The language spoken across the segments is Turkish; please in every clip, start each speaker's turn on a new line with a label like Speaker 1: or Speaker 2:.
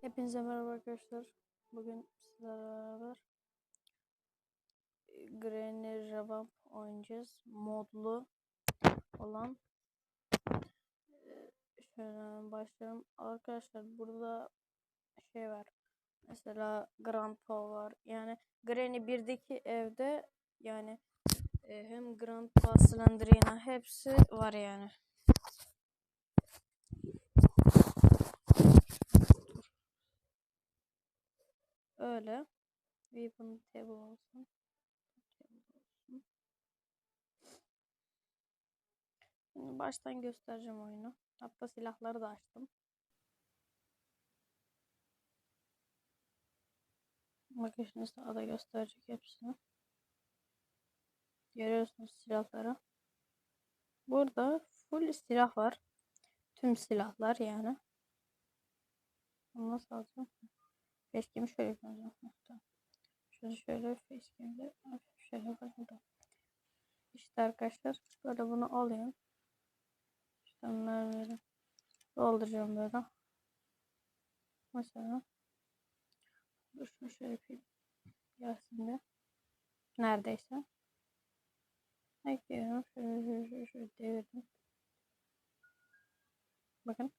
Speaker 1: Hepinize merhaba arkadaşlar. Bugün sizlerle beraber Granny Revamp oynayacağız. Modlu olan. E, Şöyle başlayalım. Arkadaşlar burada şey var. Mesela Grandpa var. Yani Granny 1'deki evde yani e, hem Grandpa, Slenderina hepsi var yani. Öyle. Weapon table olsun. Table olsun. Şimdi baştan göstereceğim oyunu. Hatta silahları da açtım. Bakın şimdi sağda gösterecek hepsini. Görüyorsunuz silahları. Burada full silah var. Tüm silahlar yani. Bunu nasıl alacağım? Facecam'i şöyle yapacağım. Şöyle şöyle facecam'de hafif şöyle da. İşte arkadaşlar böyle bunu alayım. İşte mermileri dolduracağım böyle. Mesela dur şunu şöyle yapayım. Gelsin de. Neredeyse. Ekliyorum. Şöyle şöyle şöyle, şöyle devirdim. Bakın.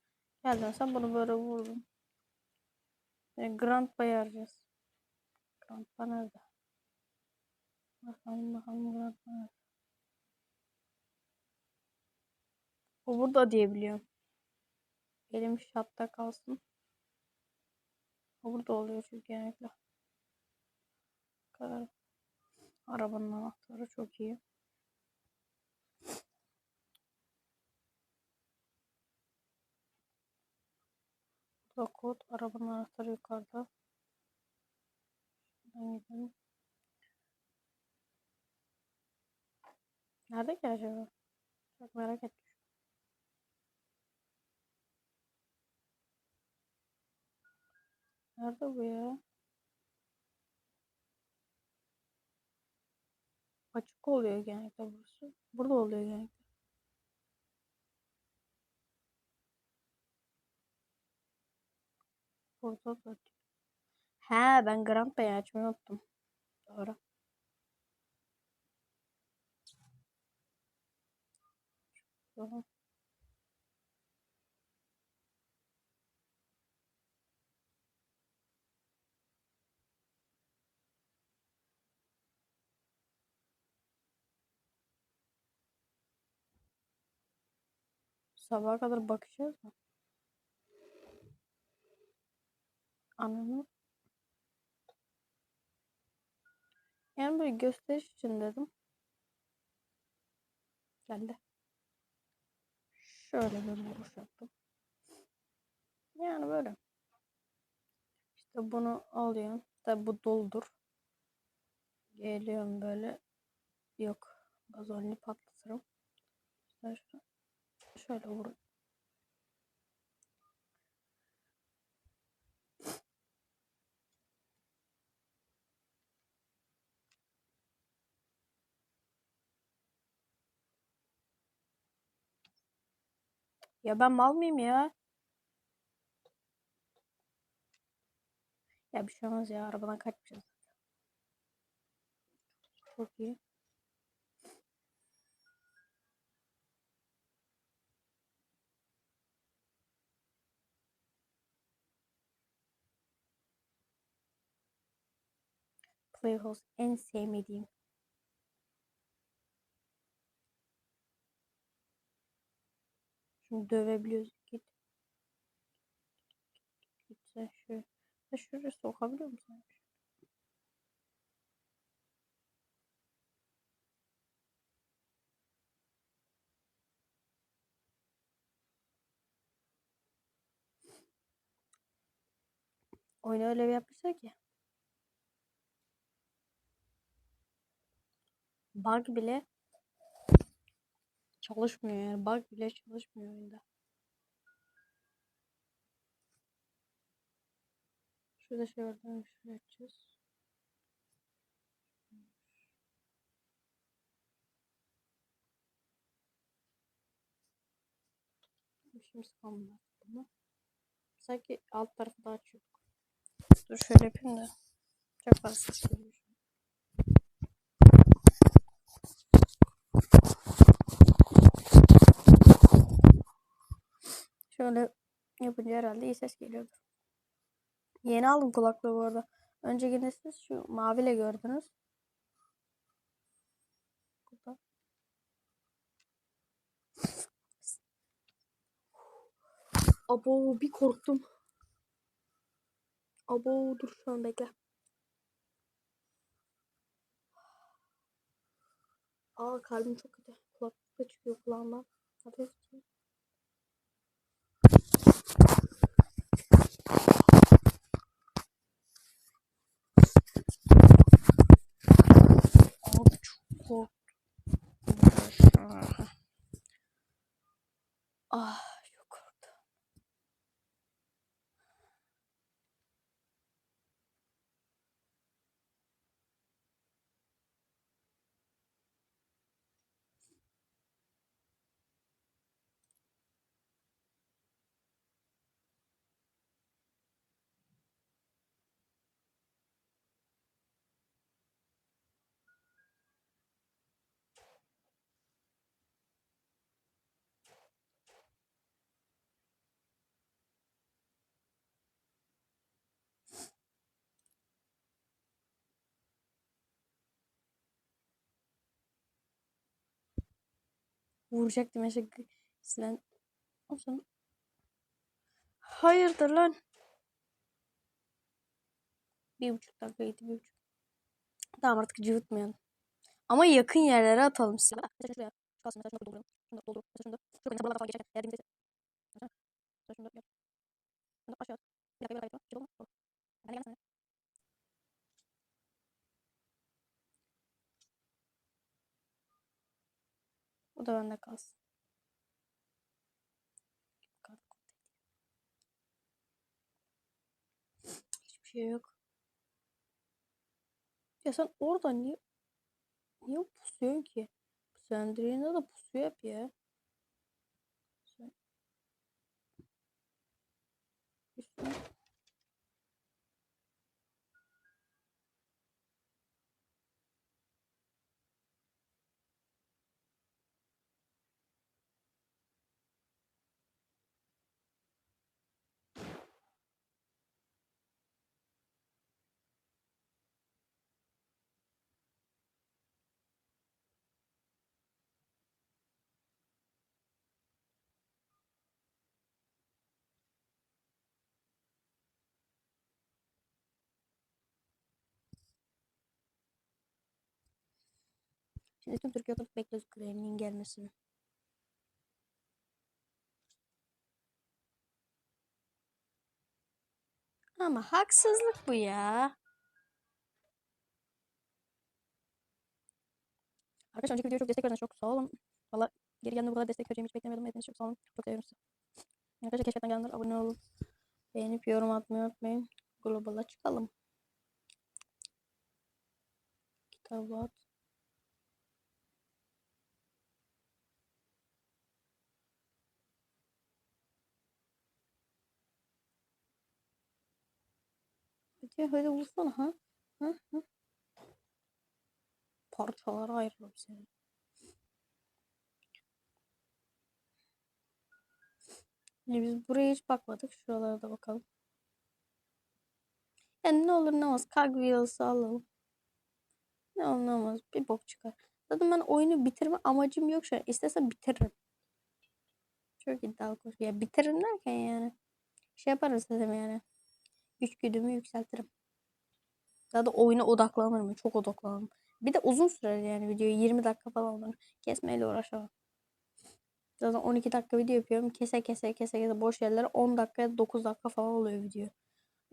Speaker 1: Geldim sen bunu böyle vurdum. E, Grandpa arayacağız. Grandpa nerede? Bakalım bakalım Grandpa nerede? O burada diyebiliyorum. Elim şatta kalsın. O burada oluyor çünkü genellikle. Kadar. Arabanın anahtarı çok iyi. Burada kod. Arabanın anahtarı yukarıda. Şuradan gidelim. Nerede ki acaba? Çok merak ettim. Nerede bu ya? Açık oluyor genellikle burası. Burada oluyor genellikle. Burada da. He ben Grand Bay'i açmayı unuttum. Doğru. Doğru. Sabaha kadar bakacağız mı? Ananı. Yani böyle gösteriş için dedim. Geldi. Şöyle bir vuruş yaptım. Yani böyle. İşte bunu alıyorum. Tabi bu doludur. Geliyorum böyle. Yok. Gazolini patlatırım. İşte şöyle vur. Ya ben mal mıyım ya? Ya bir şey olmaz ya. Arabadan kaçmayacağız. Çok iyi. Playhouse en sevmediğim. Şimdi dövebiliyoruz. Git. Git sen şöyle. Sen şuraya sokabiliyor musun? Oyunu öyle bir yapmışlar ki. Bug bile çalışmıyor yani. Bug bile çalışmıyor oyunda. Şurada şey var. Şuraya açacağız. Şimdi spam bunu. sanki alt tarafı daha açıyor. Dur şöyle yapayım da. Çok fazla ses geliyor. şu an. Şöyle yapınca herhalde iyi ses geliyordur. Yeni aldım kulaklığı bu arada. Öncekinde siz şu maviyle gördünüz. Burada. Abo bir korktum. Abo dur şu an bekle. Aa kalbim çok kötü. Kulaklık da çıkıyor kulağımdan. Hadi. Oh, Vuracaktım eşek. Silen. Olsun. Hayırdır lan? Bir buçuk dakika bir buçuk. Tamam artık cıvıtmayalım. Ama yakın yerlere atalım silahı. Mesela şuraya. Şu kalsın mesela şunu dolduralım. Şunu da doldur. Mesela şunu da. Şurada mesela buralardan falan geçerken. Eğer denize. Mesela şunu da yap. Şunu da aşağı at. Bir dakika bir dakika. Şey olma. Olur. Ben de gelmesene. Bu da bende kalsın. Hiçbir şey yok. Ya sen orada niye niye pusuyorsun ki? Söndürüğünde de pusu yap ya. Üstüne. Şimdi tüm Türkiye oturup bekliyoruz Granny'nin gelmesini. Ama haksızlık bu ya. Arkadaşlar önceki videoya çok destek verdiniz. Çok sağ olun. Valla geri geldiğinde bu kadar destek vereceğimi hiç beklemiyordum. Hepiniz çok sağ olun. Çok seviyorum sizi. Arkadaşlar keşfetten gelenler abone olun. Beğenip yorum atmayı unutmayın. Global'a çıkalım. Kitabat. Hadi hadi vursana ha. Ha ha. Parçalara ayrılıp seni. Yani biz buraya hiç bakmadık. Şuralara da bakalım. Yani ne olur ne olmaz. Cogwheels'ı alalım. Ne olur ne olmaz. Bir bok çıkar. Zaten ben oyunu bitirme amacım yok şu an. İstesem bitiririm. Çok iddialı konuş. Ya bitiririm derken yani. Şey yaparız dedim yani. Güç güdümü yükseltirim. Daha da oyuna odaklanırım. Çok odaklanırım. Bir de uzun sürer yani video. 20 dakika falan olur. Kesmeyle uğraşamam. Zaten 12 dakika video yapıyorum. Kese kese kese kese boş yerlere 10 dakika 9 dakika falan oluyor video.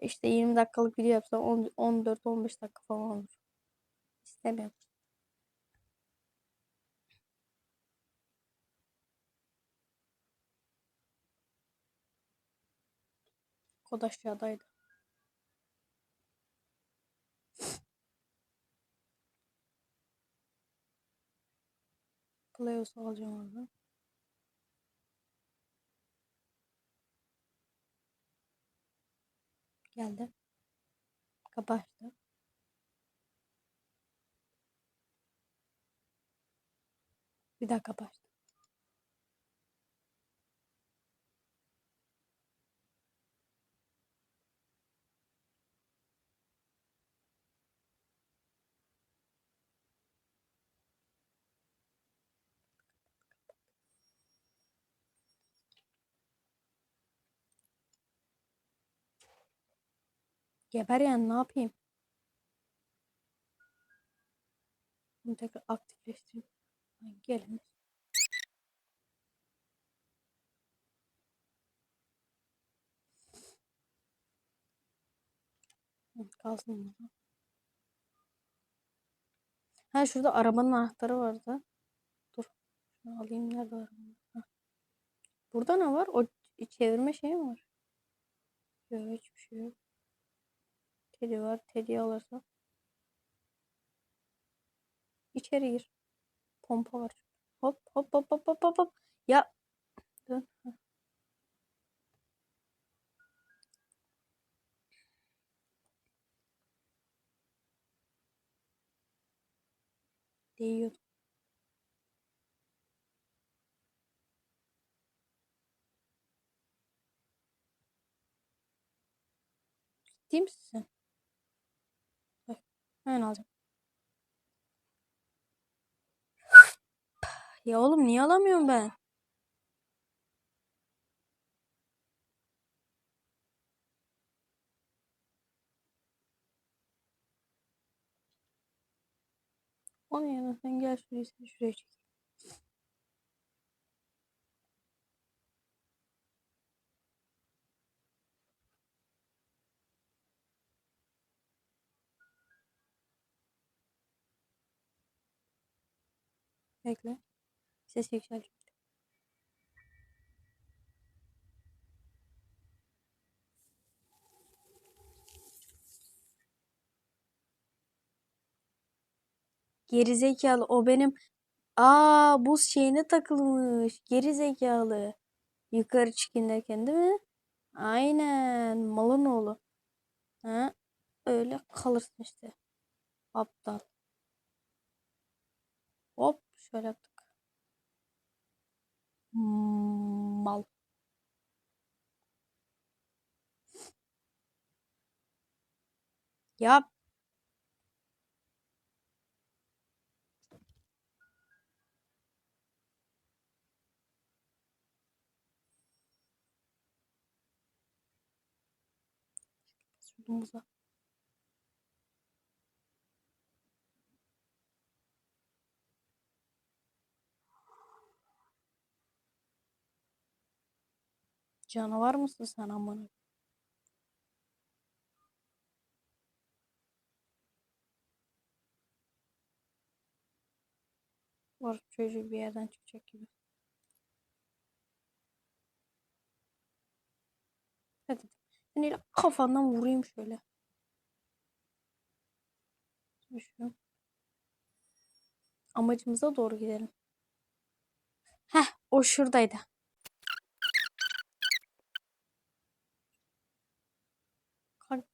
Speaker 1: İşte 20 dakikalık video yapsam 14-15 dakika falan olur. İstemiyorum. Kod Playos alacağım orada. Geldi. Kapattı. Bir daha kapattı. Geber ne yapayım? Bunu tekrar aktifleştireyim. Gelin. Kalsın burada. Ha şurada arabanın anahtarı vardı. Dur. Şunu alayım. Nerede arabanın? Burada ne var? O çevirme şeyi mi var? Yok hiçbir şey yok. Teddy var. Teddy'yi alırsam. İçeri gir. Pompa var. Hop hop hop hop hop hop hop. Ya. Dön. Değiyordu. Ciddi misin. Hemen alacağım. Ya oğlum niye alamıyorum ben? Onun yerine sen gel şuraya sen şuraya çek. Bekle. Ses yükselecek. Gerizekalı o benim Aa buz şeyine takılmış. Geri zekalı. Yukarı çıkın derken değil mi? Aynen. Malın oğlu. Ha? Öyle kalırsın işte. Aptal. Hop şöyle yaptık. Hmm, Mal. Yap. Sudumuza. Canavar mısın sen amına? Var çocuğu bir yerden çıkacak gibi. Hadi. Seni kafandan vurayım şöyle. Şu. Amacımıza doğru gidelim. Heh, o şuradaydı.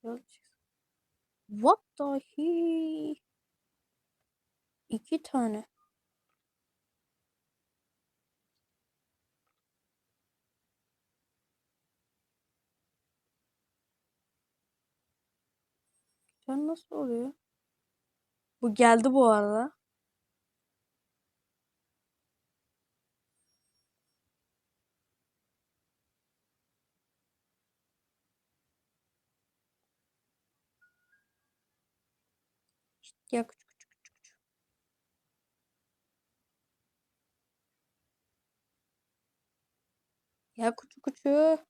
Speaker 1: Yolu çıksın. What the he? İki tane. Sen nasıl oluyor? Bu geldi bu arada. Ya küçük küçük küçük küçük. Ya küçük küçük.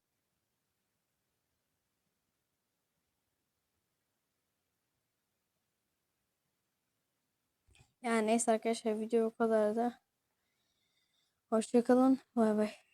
Speaker 1: Yani neyse arkadaşlar video bu kadar da. Hoşçakalın. Bay bay.